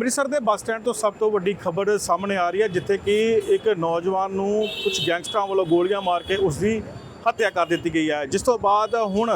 ਅੰਮ੍ਰਿਤਸਰ ਦੇ bus stand ਤੋਂ ਸਭ ਤੋਂ ਵੱਡੀ ਖਬਰ ਸਾਹਮਣੇ ਆ ਰਹੀ ਹੈ, ਜਿੱਥੇ ਕਿ ਇੱਕ ਨੌਜਵਾਨ ਨੂੰ ਕੁਝ ਗੈਂਗਸਟਰਾਂ ਵੱਲੋਂ ਗੋਲੀਆਂ ਮਾਰ ਕੇ ਉਸ ਦੀ ਹੱਤਿਆ ਕਰ ਦਿੱਤੀ ਗਈ ਹੈ। ਜਿਸ ਤੋਂ ਬਾਅਦ ਹੁਣ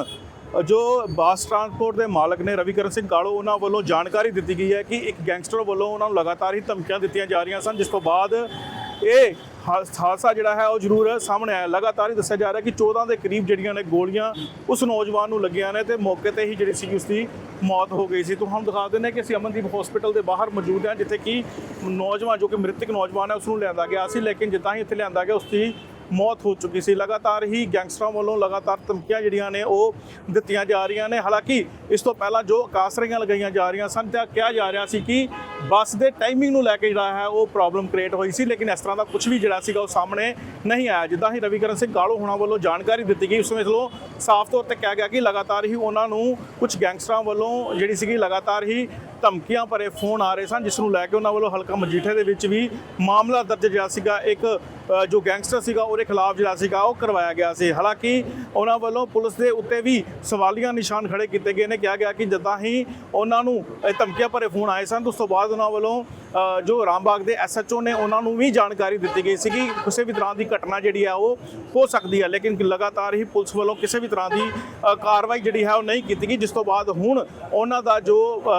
ਜੋ ਬੱਸ ਟਰਾਂਸਪੋਰਟ ਦੇ ਮਾਲਕ ਨੇ ਰਵੀਕਰਨ ਸਿੰਘ ਕਾਲੋ, ਉਹਨਾਂ ਵੱਲੋਂ ਜਾਣਕਾਰੀ ਦਿੱਤੀ ਗਈ ਹੈ ਕਿ ਇੱਕ ਗੈਂਗਸਟਰ ਵੱਲੋਂ ਉਹਨਾਂ ਨੂੰ ਲਗਾਤਾਰ ਹੀ ਧਮਕੀਆਂ ਦਿੱਤੀਆਂ ਜਾ ਰਹੀਆਂ ਸਨ, ਜਿਸ ਤੋਂ ਬਾਅਦ ਇਹ ਹਾਦਸਾ ਜਿਹੜਾ ਹੈ ਉਹ ਜ਼ਰੂਰ ਸਾਹਮਣੇ ਆਇਆ। ਲਗਾਤਾਰ ਹੀ ਦੱਸਿਆ ਜਾ ਰਿਹਾ ਕਿ 14 ਦੇ ਕਰੀਬ ਜਿਹੜੀਆਂ ਨੇ ਗੋਲੀਆਂ ਉਸ ਨੌਜਵਾਨ ਨੂੰ ਲੱਗੀਆਂ ਨੇ ਤੇ ਮੌਕੇ ਤੇ ਹੀ ਜਿਹੜੀ ਸੀ ਉਸ ਦੀ ਮੌਤ ਹੋ ਗਈ ਸੀ। ਤੁਹਾਨੂੰ ਦਿਖਾ ਦਿੰਦੇ ਹਾਂ ਕਿ ਅਸੀਂ ਅਮਨਦੀਪ ਹਸਪੀਟਲ ਦੇ ਬਾਹਰ ਮੌਜੂਦ ਹਾਂ, ਜਿੱਥੇ ਕਿ ਨੌਜਵਾਨ ਜੋ ਕਿ ਮ੍ਰਿਤਕ ਨੌਜਵਾਨ ਹੈ ਉਸ ਨੂੰ ਲਿਆਂਦਾ ਗਿਆ ਸੀ, ਲੇਕਿਨ ਜਿੱਦਾਂ ਹੀ ਇੱਥੇ ਲਿਆਂਦਾ ਗਿਆ, ਉਸ ਦੀ ਮੌਤ ਹੋ ਚੁੱਕੀ ਸੀ। ਲਗਾਤਾਰ ਹੀ ਗੈਂਗਸਟਰਾਂ ਵੱਲੋਂ ਲਗਾਤਾਰ ਧਮਕੀਆਂ ਜਿਹੜੀਆਂ ਨੇ ਉਹ ਦਿੱਤੀਆਂ ਜਾ ਰਹੀਆਂ ਨੇ। ਹਾਲਾਂਕਿ ਇਸ ਤੋਂ ਪਹਿਲਾਂ ਜੋ ਕਾਸਰੀਆਂ ਲਗਾਈਆਂ ਜਾ ਰਹੀਆਂ ਸਨ, ਤਾਂ ਕਿਹਾ ਜਾ ਰਿਹਾ ਸੀ ਕਿ ਬੱਸ ਦੇ ਟਾਈਮਿੰਗ ਨੂੰ ਲੈ ਕੇ ਜਿਹੜਾ ਹੈ ਉਹ ਪ੍ਰੋਬਲਮ ਕ੍ਰੀਏਟ ਹੋਈ ਸੀ, ਲੇਕਿਨ ਇਸ ਤਰ੍ਹਾਂ ਦਾ ਕੁਝ ਵੀ ਜਿਹੜਾ ਸੀਗਾ ਉਹ ਸਾਹਮਣੇ ਨਹੀਂ ਆਇਆ। ਜਿੱਦਾਂ ਹੀ ਰਵੀਕਰਨ ਸਿੰਘ ਕਾਲੋ ਹੋਣਾ ਵੱਲੋਂ ਜਾਣਕਾਰੀ ਦਿੱਤੀ ਗਈ, ਉਸ ਵਿੱਚ ਵੱਲੋਂ ਸਾਫ਼ ਤੌਰ ਤੇ ਕਿਹਾ ਗਿਆ ਕਿ ਲਗਾਤਾਰ ਹੀ ਉਹਨਾਂ ਨੂੰ ਕੁਝ ਗੈਂਗਸਟਰਾਂ ਵੱਲੋਂ ਜਿਹੜੀ ਸੀਗੀ ਲਗਾਤਾਰ ਹੀ ਧਮਕੀਆਂ ਭਰੇ ਫੋਨ ਆ ਰਹੇ ਸਨ, ਜਿਸ ਨੂੰ ਲੈ ਕੇ ਉਹਨਾਂ ਵੱਲੋਂ ਹਲਕਾ ਮਜੀਠੇ ਦੇ ਵਿੱਚ ਵੀ ਮਾਮਲਾ ਦਰਜ ਜਿਹੜਾ ਸੀਗਾ, ਇੱਕ ਜੋ ਗੈਂਗਸਟਰ ਸੀਗਾ, ਉਹਦੇ ਖਿਲਾਫ ਜਿਹੜਾ ਸੀਗਾ ਉਹ ਕਰਵਾਇਆ ਗਿਆ ਸੀ। ਹਾਲਾਂਕਿ ਉਹਨਾਂ ਵੱਲੋਂ ਪੁਲਿਸ ਦੇ ਉੱਤੇ ਵੀ ਸਵਾਲੀਆਂ ਨਿਸ਼ਾਨ ਖੜੇ ਕੀਤੇ ਗਏ ਨੇ। ਕਿਹਾ ਗਿਆ ਕਿ ਜਦਾਂ ਹੀ ਉਹਨਾਂ ਨੂੰ ਧਮਕੀਆਂ ਭਰੇ ਫੋਨ ਆਏ ਸਨ, ਉਸ ਤੋਂ ਬਾਅਦ ਉਹਨਾਂ ਵੱਲੋਂ ਅ, ਜੋ ਰਾਮਬਾਗ ਦੇ ਐਸਐਚਓ ਨੇ ਉਹਨਾਂ ਨੂੰ ਵੀ ਜਾਣਕਾਰੀ ਦਿੱਤੀ ਗਈ ਸੀ ਕਿ ਕਿਸੇ ਵੀ ਤਰ੍ਹਾਂ ਦੀ ਘਟਨਾ ਜਿਹੜੀ ਹੈ ਉਹ ਹੋ ਸਕਦੀ ਹੈ ਲੇਕਿਨ ਲਗਾਤਾਰ ਹੀ ਪੁਲਿਸ ਵੱਲੋਂ ਕਿਸੇ ਵੀ ਤਰ੍ਹਾਂ ਦੀ ਕਾਰਵਾਈ ਜਿਹੜੀ ਹੈ ਉਹ ਨਹੀਂ ਕੀਤੀ ਗਈ ਜਿਸ ਤੋਂ ਬਾਅਦ ਹੁਣ ਉਹਨਾਂ ਦਾ ਜੋ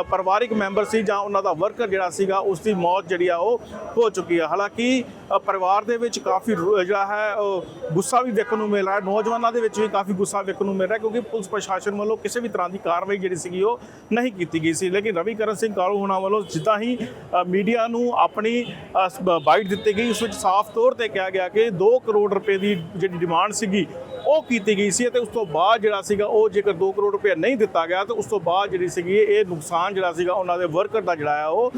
ਪਰਿਵਾਰਿਕ ਮੈਂਬਰ ਸੀ ਜਾਂ ਉਹਨਾਂ ਦਾ ਵਰਕਰ ਜਿਹੜਾ ਸੀਗਾ ਉਸ ਦੀ ਮੌਤ ਜਿਹੜੀ ਆ ਉਹ ਹੋ ਚੁੱਕੀ ਹੈ ਹਾਲਾਂਕਿ ਪਰਿਵਾਰ ਦੇ ਵਿੱਚ ਕਾਫੀ ਰੋ- ਜਿਹੜਾ ਹੈ ਉਹ ਗੁੱਸਾ ਵੀ ਦੇਖਣ ਨੂੰ ਮਿਲ ਰਿਹਾ ਨੌਜਵਾਨਾਂ ਦੇ ਵਿੱਚ ਵੀ ਕਾਫੀ ਗੁੱਸਾ ਦੇਖਣ ਨੂੰ ਮਿਲ ਰਿਹਾ ਕਿਉਂਕਿ ਪੁਲਿਸ ਪ੍ਰਸ਼ਾਸਨ ਵੱਲੋਂ ਕਿਸੇ ਵੀ ਤਰ੍ਹਾਂ ਦੀ ਕਾਰਵਾਈ ਜਿਹੜੀ ਸੀਗੀ ਉਹ ਨਹੀਂ ਕੀਤੀ ਗਈ ਸੀ। ਲੇਕਿਨ ਰਵੀਕਰਨ ਸਿੰਘ ਕਾਲੂ ਹੋਣਾ ਵੱਲੋਂ ਜਿੱਦਾਂ ਹੀ ਅ, ਮੀਡੀਆ ਨੂੰ ਆਪਣੀ ਬਾਈਟ ਦਿੱਤੀ ਗਈ ਉਸ ਵਿੱਚ ਸਾਫ਼ ਤੌਰ ਤੇ ਕਿਹਾ ਗਿਆ ਕਿ 2 ਕਰੋੜ ਰੁਪਏ ਦੀ ਜਿਹੜੀ ਡਿਮਾਂਡ ਸੀਗੀ ਉਹ ਕੀਤੀ ਗਈ ਸੀ ਅਤੇ ਉਸ ਤੋਂ ਬਾਅਦ ਜਿਹੜਾ ਸੀਗਾ ਉਹ ਜੇਕਰ 2 ਕਰੋੜ ਰੁਪਏ ਨਹੀਂ ਦਿੱਤਾ ਗਿਆ ਤਾਂ ਉਸ ਤੋਂ ਬਾਅਦ ਜਿਹੜੀ ਸੀਗੀ ਇਹ ਨੁਕਸਾਨ ਜਿਹੜਾ ਸੀਗਾ ਉਹਨਾਂ ਦੇ ਵਰਕਰ ਦਾ ਜਿਹੜਾ ਆ ਉਹ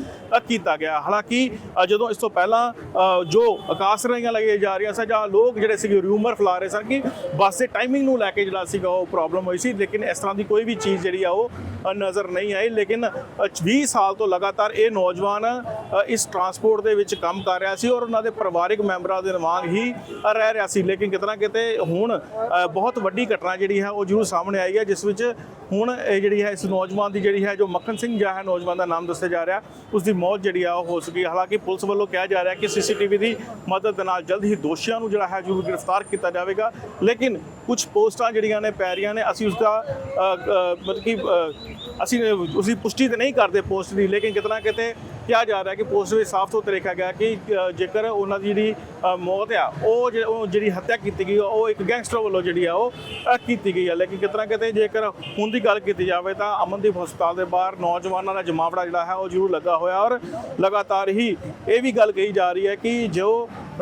ਕੀਤਾ ਗਿਆ। ਹਾਲਾਂਕਿ ਜਦੋਂ ਇਸ ਤੋਂ ਪਹਿਲਾਂ ਜੋ ਅਕਾਸਰਾਈਆਂ ਰਹੀਆਂ ਲਗਾਈਆਂ ਜਾ ਰਹੀਆਂ ਸਨ ਜਾਂ ਲੋਕ ਜਿਹੜੇ ਸੀਗੇ ਰਿਊਮਰ ਫੈਲਾ ਰਹੇ ਸਨ ਕਿ ਬੱਸ ਦੇ ਟਾਈਮਿੰਗ ਨੂੰ ਲੈ ਕੇ ਜਿਹੜਾ ਸੀਗਾ ਉਹ ਪ੍ਰੋਬਲਮ ਹੋਈ ਸੀ ਲੇਕਿਨ ਇਸ ਤਰ੍ਹਾਂ ਦੀ ਕੋਈ ਵੀ ਚੀਜ਼ ਜਿਹੜੀ ਆ ਉਹ ਨਜ਼ਰ ਨਹੀਂ ਆਈ। ਲੇਕਿਨ ਅ, 20 ਸਾਲ ਤੋਂ ਲਗਾਤਾਰ ਇਹ ਨੌਜਵਾਨ ਇਸ ਟਰਾਂਸਪੋਰਟ ਦੇ ਵਿੱਚ ਕੰਮ ਕਰ ਰਿਹਾ ਸੀ ਔਰ ਉਹਨਾਂ ਦੇ ਪਰਿਵਾਰਕ ਮੈਂਬਰਾਂ ਦੇ ਵਾਂਗ ਹੀ ਰਹਿ ਰਿਹਾ ਸੀ। ਲੇਕਿਨ ਕਿਤਨਾ ਕਿਤੇ ਹੁਣ ਬਹੁਤ ਵੱਡੀ ਘਟਨਾ ਜਿਹੜੀ ਹੈ ਉਹ ਜ਼ਰੂਰ ਸਾਹਮਣੇ ਆਈ ਹੈ, ਜਿਸ ਵਿੱਚ ਹੁਣ ਇਹ ਜਿਹੜੀ ਹੈ ਇਸ ਨੌਜਵਾਨ ਦੀ ਜਿਹੜੀ ਹੈ ਜੋ ਮੱਖਣ ਸਿੰਘ ਜਾ ਹੈ ਨੌਜਵਾਨ ਦਾ ਨਾਮ ਦੱਸਿਆ ਜਾ ਰਿਹਾ ਉਸ ਦੀ ਮੌਤ ਜਿਹੜੀ ਆ ਉਹ ਹੋ ਸਕੀ। ਹਾਲਾਂਕਿ ਪੁਲਿਸ ਵੱਲੋਂ ਕਿਹਾ ਜਾ ਰਿਹਾ ਕਿ ਸੀਸੀਟੀਵੀ ਦੀ ਮਦਦ ਨਾਲ ਜਲਦ ਹੀ ਦੋਸ਼ੀਆਂ ਨੂੰ ਜਿਹੜਾ ਹੈ ਜ਼ਰੂਰ ਗ੍ਰਿਫਤਾਰ ਕੀਤਾ ਜਾਵੇਗਾ। ਲੇਕਿਨ ਕੁਝ ਪੋਸਟਾਂ ਜਿਹੜੀਆਂ ਨੇ ਪੈ ਰਹੀਆਂ ਨੇ, ਅਸੀਂ ਉਸ ਦਾ ਮਤਲਬ ਕਿ ਅਸੀਂ ਉਸ ਦੀ ਪੁਸ਼ਟੀ ਤੇ ਨਹੀਂ ਕਰਦੇ ਪੋਸਟ ਦੀ, ਲੇਕਿਨ ਕਿਤਨਾ ਕਿਤੇ ਕਿਹਾ ਜਾ ਰਿਹਾ ਕਿ ਪੋਸਟ ਵਿੱਚ ਸਾਫ਼ ਤੌਰ ਤੇ ਲਿਖਿਆ ਗਿਆ ਕਿ ਜੇਕਰ ਉਹਨਾਂ ਦੀ ਜਿਹੜੀ ਮੌਤ ਆ, ਉਹ ਜਿਹੜੀ ਹੱਤਿਆ ਕੀਤੀ ਗਈ, ਉਹ ਇੱਕ ਗੈਂਗਸਟਰ ਵੱਲੋਂ ਜਿਹੜੀ ਆ, ਉਹ ਕੀਤੀ ਗਈ ਹੈ ਲੇਕਿਨ ਕਿਤਨਾ ਕਿਤੇ ਜੇਕਰ ਹੁਣ ਦੀ ਗੱਲ ਕੀਤੀ ਜਾਵੇ ਤਾਂ ਅਮਨਦੀਪ ਹਸਪਤਾਲ ਦੇ ਬਾਹਰ ਨੌਜਵਾਨਾਂ ਦਾ ਜਮਾਵੜਾ ਜਿਹੜਾ ਹੈ, ਉਹ ਜ਼ਰੂਰ ਲੱਗਾ ਹੋਇਆ। ਔਰ ਲਗਾਤਾਰ ਹੀ ਇਹ ਵੀ ਗੱਲ ਕਹੀ ਜਾ ਰਹੀ ਹੈ ਕਿ ਜੋ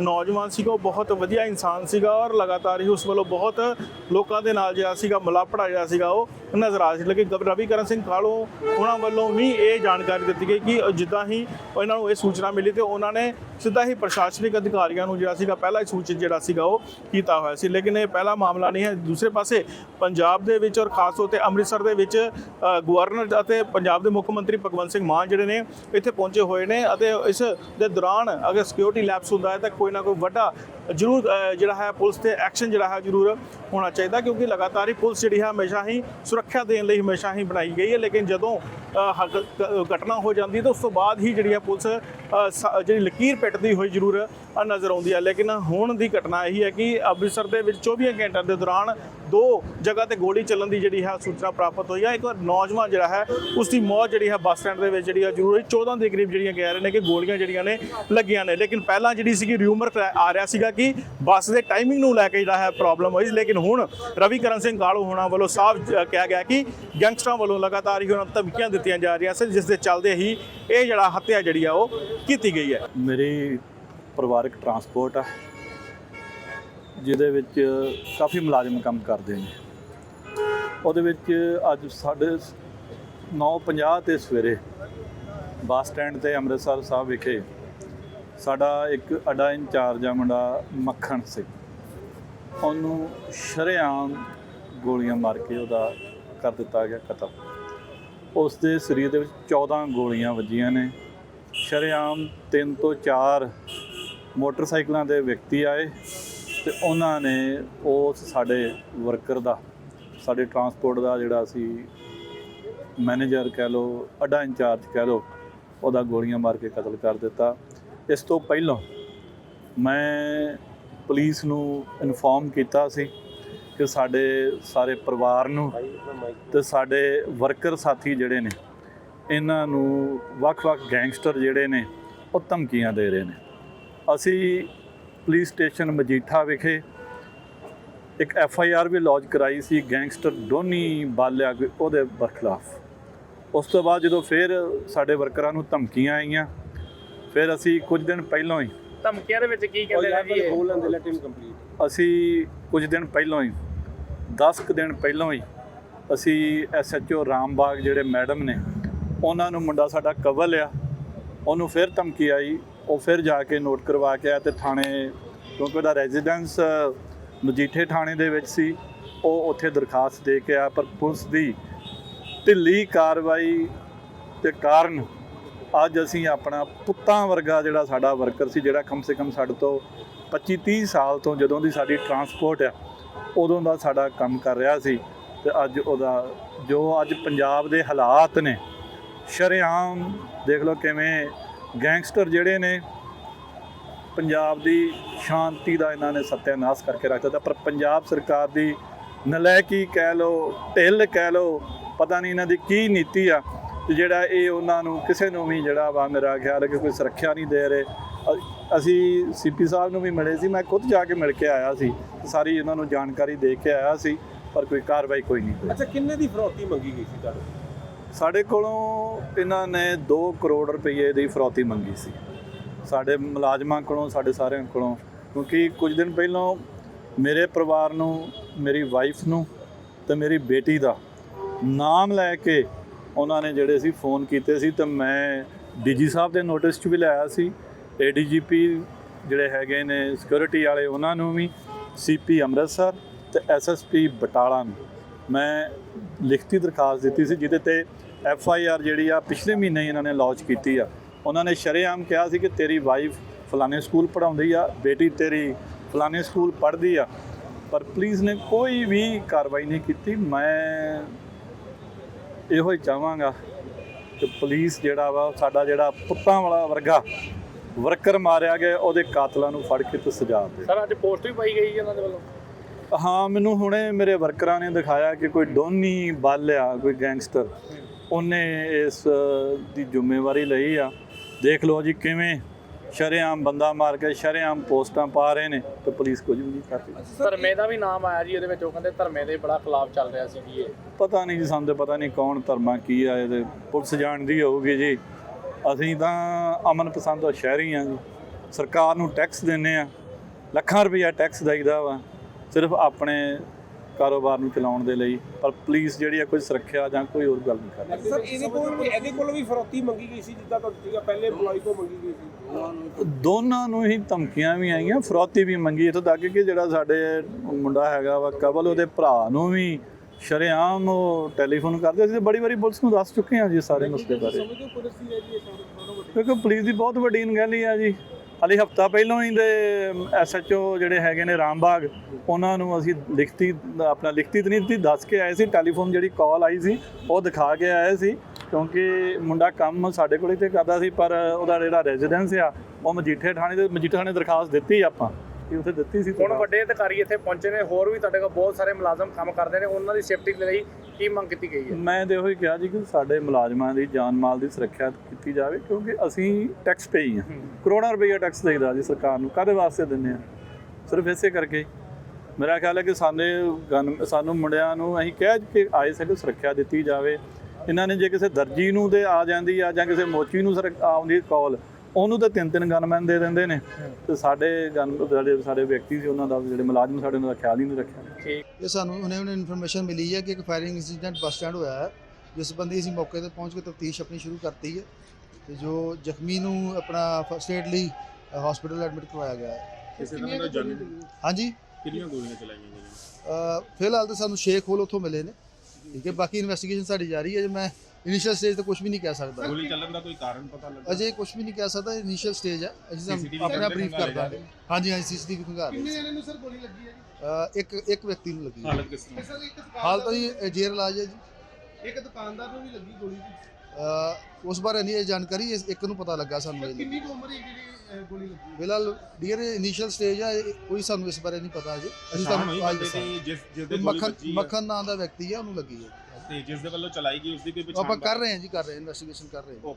ਨੌਜਵਾਨ ਸੀਗਾ, ਉਹ ਬਹੁਤ ਵਧੀਆ ਇਨਸਾਨ ਸੀਗਾ ਔਰ ਲਗਾਤਾਰ ਹੀ ਉਸ ਵੱਲੋਂ ਬਹੁਤ ਲੋਕਾਂ ਦੇ ਨਾਲ ਜਿਹੜਾ ਸੀਗਾ ਮਲਾਪੜਾ ਜਿਹੜਾ ਸੀਗਾ, ਉਹ ਨਜ਼ਰ ਆ ਰਿਹਾ ਸੀ। ਲੇਕਿਨ ਗਬ- ਰਵੀਕਰਨ ਸਿੰਘ ਕਾਲੋ ਉਹਨਾਂ ਵੱਲੋਂ ਵੀ ਇਹ ਜਾਣਕਾਰੀ ਦਿੱਤੀ ਗਈ ਕਿ ਜਿੱਦਾਂ ਹੀ ਇਹਨਾਂ ਨੂੰ ਇਹ ਸੂਚਨਾ ਮਿਲੀ ਤੇ ਉਹਨਾਂ ਨੇ ਸਿੱਧਾ ਹੀ ਪ੍ਰਸ਼ਾਸਨਿਕ ਅਧਿਕਾਰੀਆਂ ਨੂੰ ਜਿਹੜਾ ਸੀਗਾ ਪਹਿਲਾ ਹੀ ਸੂਚਿਤ ਜਿਹੜਾ ਸੀਗਾ ਉਹ ਕੀਤਾ ਹੋਇਆ ਸੀ। ਲੇਕਿਨ ਇਹ ਪਹਿਲਾ ਮਾਮਲਾ ਨਹੀਂ ਹੈ। ਦੂਸਰੇ ਪਾਸੇ ਪੰਜਾਬ ਦੇ ਵਿੱਚ ਔਰ ਖਾਸ ਤੌਰ ਤੇ ਅੰਮ੍ਰਿਤਸਰ ਦੇ ਵਿੱਚ ਗਵਰਨਰ ਅਤੇ ਪੰਜਾਬ ਦੇ ਮੁੱਖ ਮੰਤਰੀ ਭਗਵੰਤ ਸਿੰਘ ਮਾਨ ਜਿਹੜੇ ਨੇ ਇੱਥੇ ਪਹੁੰਚੇ ਹੋਏ ਨੇ ਅਤੇ ਇਸ ਦੇ ਦੌਰਾਨ ਅਗਰ ਸਿਕਿਉਰਿਟੀ ਲੈਪਸ ਹੁੰਦਾ ਹੈ ਤਾਂ ਕੋਈ ਨਾ ਕੋਈ ਵੱਡਾ ਜ਼ਰੂਰ ਜਿਹੜਾ ਹੈ ਪੁਲਿਸ ਤੇ ਐਕਸ਼ਨ ਜਿਹੜਾ ਹੈ ਜ਼ਰੂਰ ਹੋਣਾ ਚਾਹੀਦਾ ਕਿਉਂਕਿ ਲਗਾਤਾਰ ਹੀ ਪੁਲਿਸ ਜਿਹੜੀ ਹੈ ਹਮੇਸ਼ਾ ਹੀ ਸੁਰੱਖਿਆ ਦੇਣ ਲਈ ਹਮੇਸ਼ਾ ਹੀ ਬਣਾਈ ਗਈ ਹੈ। ਲੇਕਿਨ ਜਦੋਂ ਅ, ਘਟਨਾ ਹੋ ਜਾਂਦੀ ਹੈ ਤਾਂ ਉਸ ਤੋਂ ਬਾਅਦ ਹੀ ਜਿਹੜੀ ਹੈ ਪੁਲਿਸ ਜਿਹੜੀ ਲਕੀਰ ਪਿੱਟਦੀ ਹੋਈ ਜ਼ਰੂਰ ਨਜ਼ਰ ਆਉਂਦੀ ਹੈ ਲੇਕਿਨ ਹੁਣ ਦੀ ਘਟਨਾ ਇਹੀ ਹੈ ਕਿ ਅੰਮ੍ਰਿਤਸਰ ਦੇ ਵਿੱਚ 24 ਘੰਟਿਆਂ ਦੇ ਦੌਰਾਨ ਦੋ ਜਗ੍ਹਾ ਤੇ ਗੋਲੀ ਚੱਲਣ ਦੀ ਜਿਹੜੀ ਹੈ ਸੂਚਨਾ ਪ੍ਰਾਪਤ ਹੋਈ ਹੈ ਇੱਕ ਨੌਜਵਾਨ ਜਿਹੜਾ ਹੈ, ਉਸ ਦੀ ਮੌਤ ਜਿਹੜੀ ਹੈ ਬੱਸ ਸਟੈਂਡ ਦੇ ਵਿੱਚ ਜਿਹੜੀ ਹੈ ਜ਼ਰੂਰ ਹੋਈ। 14 ਦੇ ਕਰੀਬ ਜਿਹੜੀਆਂ ਕਹਿ ਰਹੇ ਨੇ ਕਿ ਗੋਲੀਆਂ ਜਿਹੜੀਆਂ ਨੇ ਲੱਗੀਆਂ ਨੇ। ਲੇਕਿਨ ਪਹਿਲਾਂ ਜਿਹੜੀ ਸੀਗੀ ਰਿਊਮਰ ਆ ਰਿਹਾ ਸੀਗਾ ਕਿ ਬੱਸ ਦੇ ਟਾਈਮਿੰਗ ਨੂੰ ਲੈ ਕੇ ਜਿਹੜਾ ਹੈ ਪ੍ਰੋਬਲਮ ਹੋਈ। ਲੇਕਿਨ ਹੁਣ ਰਵੀਕਰਨ ਸਿੰਘ ਗਾਲੋ ਹੋਣਾ ਵੱਲੋਂ ਸਾਫ਼ ਕਿਹਾ ਗਿਆ ਕਿ ਗੈਂਗਸਟਰਾਂ ਵੱਲੋਂ ਲਗਾਤਾਰ ਹੀ ਉਹਨਾਂ ਨੂੰ ਧਮਕੀਆਂ ਦਿੱਤੀਆਂ ਜਾ ਰਹੀਆਂ ਸੀ ਜਿਸ ਦੇ ਚੱਲਦੇ ਹੀ ਇਹ ਜਿਹੜਾ ਹੱਤਿਆ ਜਿਹੜੀ ਆ ਉਹ ਕੀਤੀ ਗਈ ਹੈ। ਮੇਰੀ ਪਰਿਵਾਰਕ ਟਰਾਂਸਪੋਰਟ ਆ, ਜਿਹਦੇ ਵਿੱਚ ਕਾਫੀ ਮੁਲਾਜ਼ਮ ਕੰਮ ਕਰਦੇ ਨੇ। ਉਹਦੇ ਵਿੱਚ ਅੱਜ ਸਾਡੇ 9:50 ਤੇ ਸਵੇਰੇ ਬੱਸ ਸਟੈਂਡ ਤੇ ਅੰਮ੍ਰਿਤਸਰ ਸਾਹਿਬ ਵਿਖੇ ਸਾਡਾ ਇੱਕ ਅਡਾ ਇੰਚਾਰਜ ਆ, ਮੁੰਡਾ ਮੱਖਣ ਸਿੰਘ। ਉਹਨੂੰ ਸ਼ਰੇਆਮ ਗੋਲੀਆਂ ਮਾਰ ਕੇ ਉਹਦਾ ਕਰ ਦਿੱਤਾ ਗਿਆ ਕਤਲ। ਉਸ ਦੇ ਸਰੀਰ ਦੇ ਵਿੱਚ 14 ਗੋਲੀਆਂ ਵੱਜੀਆਂ ਨੇ। ਸ਼ਰੇਆਮ ਤਿੰਨ ਤੋਂ ਚਾਰ ਮੋਟਰਸਾਈਕਲਾਂ ਦੇ ਵਿਅਕਤੀ ਆਏ ਤੇ ਉਹਨਾਂ ਨੇ ਉਸ ਸਾਡੇ ਵਰਕਰ ਦਾ, ਸਾਡੇ ਟਰਾਂਸਪੋਰਟ ਦਾ ਜਿਹੜਾ ਸੀ ਮੈਨੇਜਰ ਕਹਿ ਲਓ, ਅੱਡਾ ਇੰਚਾਰਜ ਕਹਿ ਲਓ, ਉਹਦਾ ਗੋਲੀਆਂ ਮਾਰ ਕੇ ਕਤਲ ਕਰ ਦਿੱਤਾ। ਇਸ ਤੋਂ ਪਹਿਲਾਂ ਮੈਂ ਪੁਲਿਸ ਨੂੰ ਇਨਫੋਰਮ ਕੀਤਾ ਸੀ ਕਿ ਸਾਡੇ ਸਾਰੇ ਪਰਿਵਾਰ ਨੂੰ ਤੇ ਸਾਡੇ ਵਰਕਰ ਸਾਥੀ ਜਿਹੜੇ ਨੇ ਇਹਨਾਂ ਨੂੰ ਵੱਖ-ਵੱਖ ਗੈਂਗਸਟਰ ਜਿਹੜੇ ਨੇ ਉਹ ਧਮਕੀਆਂ ਦੇ ਰਹੇ ਨੇ। ਅਸੀਂ ਪੁਲਿਸ ਸਟੇਸ਼ਨ ਮਜੀਠਾ ਵਿਖੇ ਇੱਕ ਐਫ ਆਈ ਆਰ ਵੀ ਲੌਂਚ ਕਰਾਈ ਸੀ ਗੈਂਗਸਟਰ ਡੋਨੀ ਬਾਲਿਆ ਉਹਦੇ ਬਰਖਲਾਫ। ਉਸ ਤੋਂ ਬਾਅਦ ਜਦੋਂ ਫਿਰ ਸਾਡੇ ਵਰਕਰਾਂ ਨੂੰ ਧਮਕੀਆਂ ਆਈਆਂ ਫਿਰ ਅਸੀਂ ਕੁਝ ਦਿਨ ਪਹਿਲਾਂ ਹੀ ਧਮਕੀਆਂ ਦੇ ਵਿੱਚ ਕੀ ਕਹਿੰਦੇ ਨੇ ਜੀ ਅਸੀਂ ਕੁਝ ਦਿਨ ਪਹਿਲਾਂ ਹੀ 10 ਕੁ ਦਿਨ ਪਹਿਲਾਂ ਹੀ ਅਸੀਂ ਐਸਐਚਓ ਰਾਮਬਾਗ ਜਿਹੜੇ ਮੈਡਮ ਨੇ ਉਹਨਾਂ ਨੂੰ ਮੁੰਡਾ ਸਾਡਾ ਕਵਲ ਆ। ਉਹਨੂੰ ਫਿਰ ਧਮਕੀ ਆਈ। ਉਹ ਫਿਰ ਜਾ ਕੇ ਨੋਟ ਕਰਵਾ ਕੇ ਆਇਆ ਤੇ ਥਾਣੇ, ਕਿਉਂਕਿ ਉਹਦਾ ਰੈਜ਼ੀਡੈਂਸ ਮਜੀਠੇ ਥਾਣੇ ਦੇ ਵਿੱਚ ਸੀ। ਉਹ ਉੱਥੇ ਦਰਖਾਸਤ ਦੇ ਕੇ ਆ ਪਰ ਪੁਲਿਸ ਦੀ ਢਿੱਲੀ ਕਾਰਵਾਈ ਦੇ ਕਾਰਨ ਅੱਜ ਅਸੀਂ ਆਪਣਾ ਪੁੱਤਾਂ ਵਰਗਾ ਜਿਹੜਾ ਸਾਡਾ ਵਰਕਰ ਸੀ, ਜਿਹੜਾ ਕਮ ਸੇ ਕਮ ਸਾਡੇ ਤੋਂ 25 30 ਸਾਲ ਤੋਂ ਜਦੋਂ ਦੀ ਸਾਡੀ ਟਰਾਂਸਪੋਰਟ ਆ, ਉਦੋਂ ਦਾ ਸਾਡਾ ਕੰਮ ਕਰ ਰਿਹਾ ਸੀ। ਤੇ ਅੱਜ ਉਹਦਾ, ਜੋ ਅੱਜ ਪੰਜਾਬ ਦੇ ਹਾਲਾਤ ਨੇ ਸ਼ਰੇਆਮ ਦੇਖ ਲਓ ਕਿਵੇਂ ਗੈਂਗਸਟਰ ਜਿਹੜੇ ਨੇ, ਪੰਜਾਬ ਦੀ ਸ਼ਾਂਤੀ ਦਾ ਇਹਨਾਂ ਨੇ ਸਤਿਆਨਾਸ ਕਰਕੇ ਰੱਖ ਦਿੱਤਾ। ਪਰ ਪੰਜਾਬ ਸਰਕਾਰ ਦੀ ਨਲਾਇਕੀ ਕਹਿ ਲਓ, ਢਿੱਲ ਕਹਿ ਲਓ, ਪਤਾ ਨਹੀਂ ਇਹਨਾਂ ਦੀ ਕੀ ਨੀਤੀ ਆ ਤੇ ਜਿਹੜਾ ਇਹ ਉਹਨਾਂ ਨੂੰ ਕਿਸੇ ਨੂੰ ਵੀ ਜਿਹੜਾ ਵਾ ਮੇਰਾ ਖਿਆਲ ਹੈ ਕਿ ਕੋਈ ਸੁਰੱਖਿਆ ਨਹੀਂ ਦੇ ਰਹੇ। ਅ- ਅਸੀਂ ਸੀਪੀ ਸਾਹਿਬ ਨੂੰ ਵੀ ਮਿਲੇ ਸੀ, ਮੈਂ ਖੁਦ ਜਾ ਕੇ ਮਿਲ ਕੇ ਆਇਆ ਸੀ ਸਾਰੀ ਇਹਨਾਂ ਨੂੰ ਜਾਣਕਾਰੀ ਦੇ ਕੇ ਆਇਆ ਸੀ, ਪਰ ਕੋਈ ਕਾਰਵਾਈ ਕੋਈ ਨਹੀਂ ਹੋਈ। ਅੱਛਾ, ਕਿੰਨੇ ਦੀ ਫਰੋਤੀ ਮੰਗੀ ਗਈ ਸੀ ਤੁਹਾਨੂੰ ਸਾਡੇ ਕੋਲੋਂ ਇਹਨਾਂ ਨੇ 2 ਕਰੋੜ ਰੁਪਏ ਦੀ ਫਰੌਤੀ ਮੰਗੀ ਸੀ। ਸਾਡੇ ਮੁਲਾਜ਼ਮਾਂ ਕੋਲੋਂ, ਸਾਡੇ ਸਾਰਿਆਂ ਕੋਲੋਂ, ਕਿਉਂਕਿ ਕੁਝ ਦਿਨ ਪਹਿਲਾਂ ਮੇਰੇ ਪਰਿਵਾਰ ਨੂੰ, ਮੇਰੀ ਵਾਈਫ ਨੂੰ ਤੇ ਮੇਰੀ ਬੇਟੀ ਦਾ ਨਾਮ ਲੈ ਕੇ ਉਹਨਾਂ ਨੇ ਜਿਹੜੇ ਸੀ ਫੋਨ ਕੀਤੇ ਸੀ ਤੇ ਮੈਂ ਡੀਜੀ ਸਾਹਿਬ ਦੇ ਨੋਟਿਸ 'ਚ ਵੀ ਲਾਇਆ ਸੀ। ਏਡੀਜੀਪੀ ਜਿਹੜੇ ਹੈਗੇ ਨੇ ਸਿਕਿਉਰਿਟੀ ਵਾਲੇ ਉਹਨਾਂ ਨੂੰ ਵੀ ਸੀਪੀ ਅੰਮ੍ਰਿਤਸਰ ਤੇ ਐਸਐਸਪੀ ਬਟਾਲਾ ਨੂੰ। ਮੈਂ ਲਿਖਤੀ ਦਰਖਾਸਤ ਦਿੱਤੀ ਸੀ ਜਿਹਦੇ ਤੇ ਐਫ ਆਈ ਆਰ ਜਿਹੜੀ ਆ ਪਿਛਲੇ ਮਹੀਨੇ ਹੀ ਇਹਨਾਂ ਨੇ ਲਾਂਚ ਕੀਤੀ ਆ। ਉਹਨਾਂ ਨੇ ਸ਼ਰੇਆਮ ਕਿਹਾ ਸੀ ਕਿ ਤੇਰੀ ਵਾਈਫ ਫਲਾਣੇ ਸਕੂਲ ਪੜਾਉਂਦੀ ਆ ਬੇਟੀ ਤੇਰੀ ਫਲਾਣੇ ਸਕੂਲ ਪੜ੍ਹਦੀ ਆ। ਪਰ ਪੁਲਿਸ ਨੇ ਕੋਈ ਵੀ ਕਾਰਵਾਈ ਨਹੀਂ ਕੀਤੀ। ਮੈਂ ਇਹੋ ਹੀ ਚਾਹਾਂਗਾ ਕਿ ਪੁਲਿਸ ਜਿਹੜਾ ਵਾ ਸਾਡਾ ਜਿਹੜਾ ਪੁੱਤਾਂ ਵਾਲਾ ਵਰਗਾ ਵਰਕਰ ਮਾਰਿਆ ਗਿਆ ਉਹਦੇ ਕਾਤਲਾਂ ਨੂੰ ਫੜ ਕੇ ਤੇ ਸਜ਼ਾ ਦੇ। ਸਰ ਅੱਜ ਪੋਸਟ ਵੀ ਪਾਈ ਗਈ ਜੀ ਉਹਨਾਂ ਦੇ ਵੱਲੋਂ। ਹਾਂ ਮੈਨੂੰ ਹੁਣੇ ਮੇਰੇ ਵਰਕਰਾਂ ਨੇ ਦਿਖਾਇਆ ਕਿ ਕੋਈ ਡੋਨੀ ਬਾਲਿਆ ਕੋਈ ਗੈਂਗਸਟਰ। ਉਹਨੇ ਇਸ ਦੀ ਜ਼ਿੰਮੇਵਾਰੀ ਲਈ ਆ। ਦੇਖ ਲਓ ਜੀ ਕਿਵੇਂ ਸ਼ਰੇਆਮ ਬੰਦਾ ਮਾਰ ਕੇ ਸ਼ਰੇਆਮ ਪੋਸਟਾਂ ਪਾ ਰਹੇ ਨੇ ਤੇ ਪੁਲਿਸ ਕੁਝ ਵੀ ਨਹੀਂ ਕਰ ਰਹੀ। ਧਰਮੇ ਦਾ ਵੀ ਨਾਮ ਆਇਆ ਜੀ ਉਹਦੇ ਵਿੱਚ ਉਹ ਕਹਿੰਦੇ ਧਰਮੇ ਦੇ ਬੜਾ ਖਿਲਾਫ ਚੱਲ ਰਿਹਾ ਸੀ ਜੀ ਇਹ। ਪਤਾ ਨਹੀਂ ਜੀ ਸਾਨੂੰ ਤਾਂ ਪਤਾ ਨਹੀਂ ਕੌਣ ਧਰਮਾ ਕੀ ਆ ਇਹਦੇ ਪੁਲਿਸ ਜਾਣਦੀ ਹੋਊਗੀ ਜੀ। ਅਸੀਂ ਤਾਂ ਅਮਨ ਪਸੰਦ ਸ਼ਹਿਰੀ ਆ ਜੀ। ਸਰਕਾਰ ਨੂੰ ਟੈਕਸ ਦਿੰਨੇ ਆ। ਲੱਖਾਂ ਰੁਪਈਆ ਟੈਕਸ ਦੇਈਦਾ ਵਾ। ਸਿਰਫ ਆਪਣੇ ਕਾਰੋਬਾਰ ਨੂੰ ਚਲਾਉਣ ਦੇ ਲਈ ਪਰ ਪੁਲਿਸ ਜਿਹੜੀ ਆ ਕੋਈ ਸੁਰੱਖਿਆ ਜਾਂ ਕੋਈ ਹੋਰ ਗੱਲ ਨਹੀਂ ਕਰਦੀ ਸਰ ਇਹਦੇ ਕੋਲ ਵੀ ਇਹਦੇ ਕੋਲ ਵੀ ਫਰੌਤੀ ਮੰਗੀ ਗਈ ਸੀ ਜਿੱਦਾਂ ਤੁਹਾਨੂੰ ਸੀਗਾ ਪਹਿਲੇ EMPLOYE ਤੋਂ ਮੰਗੀ ਗਈ ਸੀ? ਦੋਨਾਂ ਨੂੰ ਹੀ ਧਮਕੀਆਂ ਵੀ ਆਈਆਂ ਫਰੌਤੀ ਵੀ ਮੰਗੀ। ਇੱਥੋਂ ਤੱਕ ਕਿ ਜਿਹੜਾ ਸਾਡੇ ਮੁੰਡਾ ਹੈਗਾ ਵਾ ਕਬਲ ਉਹਦੇ ਭਰਾ ਨੂੰ ਵੀ ਸ਼ਰੇਆਮ ਉਹ ਟੈਲੀਫੋਨ ਕਰਦੇ ਅਸੀਂ ਤਾਂ ਬੜੀ ਵਾਰੀ ਪੁਲਿਸ ਨੂੰ ਦੱਸ ਚੁੱਕੇ ਹਾਂ ਜੀ ਸਾਰੇ ਮਸਲੇ ਬਾਰੇ। ਸਮਝੋ ਪੁਲਿਸ ਦੀ ਹੈ ਜੀ ਇਹ ਸਾਰਾ? ਵੱਡੀ ਕਿਉਂਕਿ ਪੁਲਿਸ ਦੀ ਬਹੁਤ ਵੱਡੀ ਅਣਗਹਿਲੀ ਆ ਜੀ। ਹਾਲੇ ਹਫਤਾ ਪਹਿਲਾਂ ਹੀ ਦੇ ਐਸਐਚਓ ਜਿਹੜੇ ਹੈਗੇ ਨੇ ਰਾਮਬਾਗ ਉਹਨਾਂ ਨੂੰ ਅਸੀਂ ਲਿਖਤੀ ਆਪਣਾ ਲਿਖਤੀ ਤਾਂ ਨਹੀਂ ਦਿੱਤੀ ਦੱਸ ਕੇ ਆਏ ਸੀ ਟੈਲੀਫੋਨ ਜਿਹੜੀ ਕਾਲ ਆਈ ਸੀ ਉਹ ਦਿਖਾ ਕੇ ਆਏ ਸੀ ਕਿਉਂਕਿ ਮੁੰਡਾ ਕੰਮ ਸਾਡੇ ਕੋਲ ਇੱਥੇ ਕਰਦਾ ਸੀ ਪਰ ਉਹਦਾ ਜਿਹੜਾ ਰੈਜ਼ੀਡੈਂਸ ਆ ਉਹ ਮਜੀਠੇ ਥਾਣੇ ਦੇ ਮਜੀਠੇ ਥਾਣੇ ਦਰਖਾਸਤ ਦਿੱਤੀ ਆਪਾਂ ਕਿ ਉੱਥੇ ਦਿੱਤੀ ਸੀ ਹੁਣ ਵੱਡੇ ਅਧਿਕਾਰੀ ਇੱਥੇ ਪਹੁੰਚੇ ਨੇ ਹੋਰ ਵੀ ਤੁਹਾਡੇ ਕੋਲ ਬਹੁਤ ਸਾਰੇ ਮੁਲਾਜ਼ਮ ਕੰਮ ਕਰਦੇ ਨੇ ਉਹਨਾਂ ਦੀ ਸੇਫਟੀ ਲਈ ਕੀ ਮੰਗ ਕੀਤੀ ਗਈ ਹੈ? ਮੈਂ ਤੇ ਉਹੀ ਕਿਹਾ ਜੀ ਕਿ ਸਾਡੇ ਮੁਲਾਜ਼ਮਾਂ ਦੀ ਜਾਨ ਮਾਲ ਦੀ ਸੁਰੱਖਿਆ ਕੀਤੀ ਜਾਵੇ ਕਿਉਂਕਿ ਅਸੀਂ ਟੈਕਸ ਪੇਈ ਹਾਂ ਕਰੋੜਾਂ ਰੁਪਏ ਟੈਕਸ ਦੇਈਦਾ ਜੀ ਸਰਕਾਰ ਨੂੰ। ਕਾਹਦੇ ਵਾਸਤੇ ਦਿੰਦੇ ਆ? ਸਿਰਫ ਇਸੇ ਕਰਕੇ। ਮੇਰਾ ਖਿਆਲ ਹੈ ਕਿ ਸਾਡੇ ਗਨ- ਸਾਨੂੰ ਮੁੰਡਿਆਂ ਨੂੰ ਅਸੀਂ ਕਹਿ ਕੇ ਆਏ ਸੀ ਕਿ ਸੁਰੱਖਿਆ ਦਿੱਤੀ ਜਾਵੇ। ਇਹਨਾਂ ਨੇ ਜੇ ਕਿਸੇ ਦਰਜੀ ਨੂੰ ਤੇ ਆ ਜਾਂਦੀ ਆ ਜਾਂ ਕਿਸੇ ਮੋਚੀ ਨੂੰ ਆਉਂਦੀ ਕਾਲ ਉਹਨੂੰ ਤਾਂ ਤਿੰਨ ਤਿੰਨ ਗਨਮੈਨ ਦੇ ਦਿੰਦੇ ਨੇ। ਤੇ ਸਾਡੇ ਗਨ ਜਿਹੜੇ ਸਾਡੇ ਵਿਅਕਤੀ ਸੀ ਉਹਨਾਂ ਦਾ ਜਿਹੜੇ ਮੁਲਾਜ਼ਮ ਸਾਡੇ ਉਹਨਾਂ ਦਾ ਖਿਆਲ ਹੀ ਨਹੀਂ ਰੱਖਿਆ। ਠੀਕ ਇਹ ਸਾਨੂੰ ਉਹਨੇ ਉਹਨੇ ਇਨਫੋਰਮੇਸ਼ਨ ਮਿਲੀ ਹੈ ਕਿ ਇੱਕ ਫਾਇਰਿੰਗ ਇਨਸੀਡੈਂਟ ਬੱਸ ਸਟੈਂਡ ਹੋਇਆ ਹੈ ਜਿਸ ਸੰਬੰਧੀ ਅਸੀਂ ਮੌਕੇ ਤੇ ਪਹੁੰਚ ਕੇ ਤਫਤੀਸ਼ ਆਪਣੀ ਸ਼ੁਰੂ ਕਰਤੀ ਹੈ ਤੇ ਜੋ ਜ਼ਖਮੀ ਨੂੰ ਆਪਣਾ ਫਸਟ ਏਡ ਲਈ ਹਸਪੀਟਲ ਐਡਮਿਟ ਕਰਵਾਇਆ ਗਿਆ ਹੈ। ਕਿਸੇ ਤਰ੍ਹਾਂ ਦਾ ਜਾਨੀ ਹਾਂਜੀ? ਕਿੰਨੀਆਂ ਗੋਲੀਆਂ ਚਲਾਈਆਂ ਗਈਆਂ ਅ, ਫਿਲਹਾਲ ਤਾਂ ਸਾਨੂੰ ਸ਼ੇਖ ਹੋਲ ਉੱਥੋਂ ਮਿਲੇ ਨੇ। ਠੀਕ ਹੈ ਬਾਕੀ ਇਨਵੈਸਟੀਗੇਸ਼ਨ ਸਾਡੀ ਜਾਰੀ ਹੈ। ਜੇ ਮੈਂ ਇਨੀਸ਼ੀਅਲ ਸਟੇਜ ਤੇ ਕੁਝ ਵੀ ਨਹੀਂ ਕਹਿ ਸਕਦਾ। ਗੋਲੀ ਚੱਲਣ ਦਾ ਕੋਈ ਕਾਰਨ ਪਤਾ ਲੱਗਾ? ਅਜੇ ਕੁਝ ਵੀ ਨਹੀਂ ਕਹਿ ਸਕਦਾ ਇਨੀਸ਼ੀਅਲ ਸਟੇਜ ਹੈ ਅਸੀਂ CCTV ਆਪਣਾ ਬਰੀਫ ਖੰਗਾਲ ਕਰਦਾ। ਰਹੇ ਹਾਂਜੀ ਹਾਂਜੀ ਸੀਸੀਟੀਵੀ ਖੰਗਾ ਰਹੇ ਕਿੰਨੇ ਜਣੇ ਨੂੰ ਸਰ ਗੋਲੀ ਲੱਗੀ ਹੈ ਜੀ? ਇੱਕ ਇੱਕ ਵਿਅਕਤੀ ਨੂੰ ਲੱਗੀ ਹਾਲਤ ਕਿਸ ਤਰ੍ਹਾਂ? ਤੇ ਜੀ ਜੇਰ ਇਲਾਜ ਹੈ ਜੀ। ਇੱਕ ਦੁਕਾਨਦਾਰ ਨੂੰ ਵੀ ਲੱਗੀ ਗੋਲੀ ਜੀ। ਉਸ ਬਾਰੇ ਨਹੀਂ ਇਹ ਜਾਣਕਾਰੀ ਇੱਕ ਨੂੰ ਪਤਾ ਲੱਗਾ ਸਾਨੂੰ ਇਹ। ਕਿੰਨੀ ਕੁ ਉਮਰ ਹੈ ਜਿਹੜੀ ਗੋਲੀ ਲੱਗੀ ਹੈ? ਡੀਅਰ ਇਨੀਸ਼ੀਅਲ ਸਟੇਜ ਹੈ ਕੋਈ ਸਾਨੂੰ ਇਸ ਬਾਰੇ ਨਹੀਂ ਪਤਾ ਅਜੇ ਅਸੀਂ ਤੁਹਾਨੂੰ ਅੱਜ ਦੱਸਾਂਗੇ। ਜਿਸ ਜਿਸ ਦੇ ਮੱਖਣ ਮੱਖਣ ਨਾਂ ਦਾ ਵਿਅਕਤੀ ਹੈ ਉਹਨੂੰ ਲੱਗੀ ਹੈ। ਤੇ ਜਿਸ ਦੇ ਵੱਲੋਂ ਚਲਾਈ ਗਈ ਉਸ ਦੀ ਕੋਈ ਪਛਾਣ ਆਪਾਂ ਕਰ ਰਹੇ ਹਾਂ ਜੀ ਕਰ ਰਹੇ ਹਾਂ ਇਨਵੈਸਟੀਗੇਸ਼ਨ ਕਰ ਰਹੇ ਹਾਂ।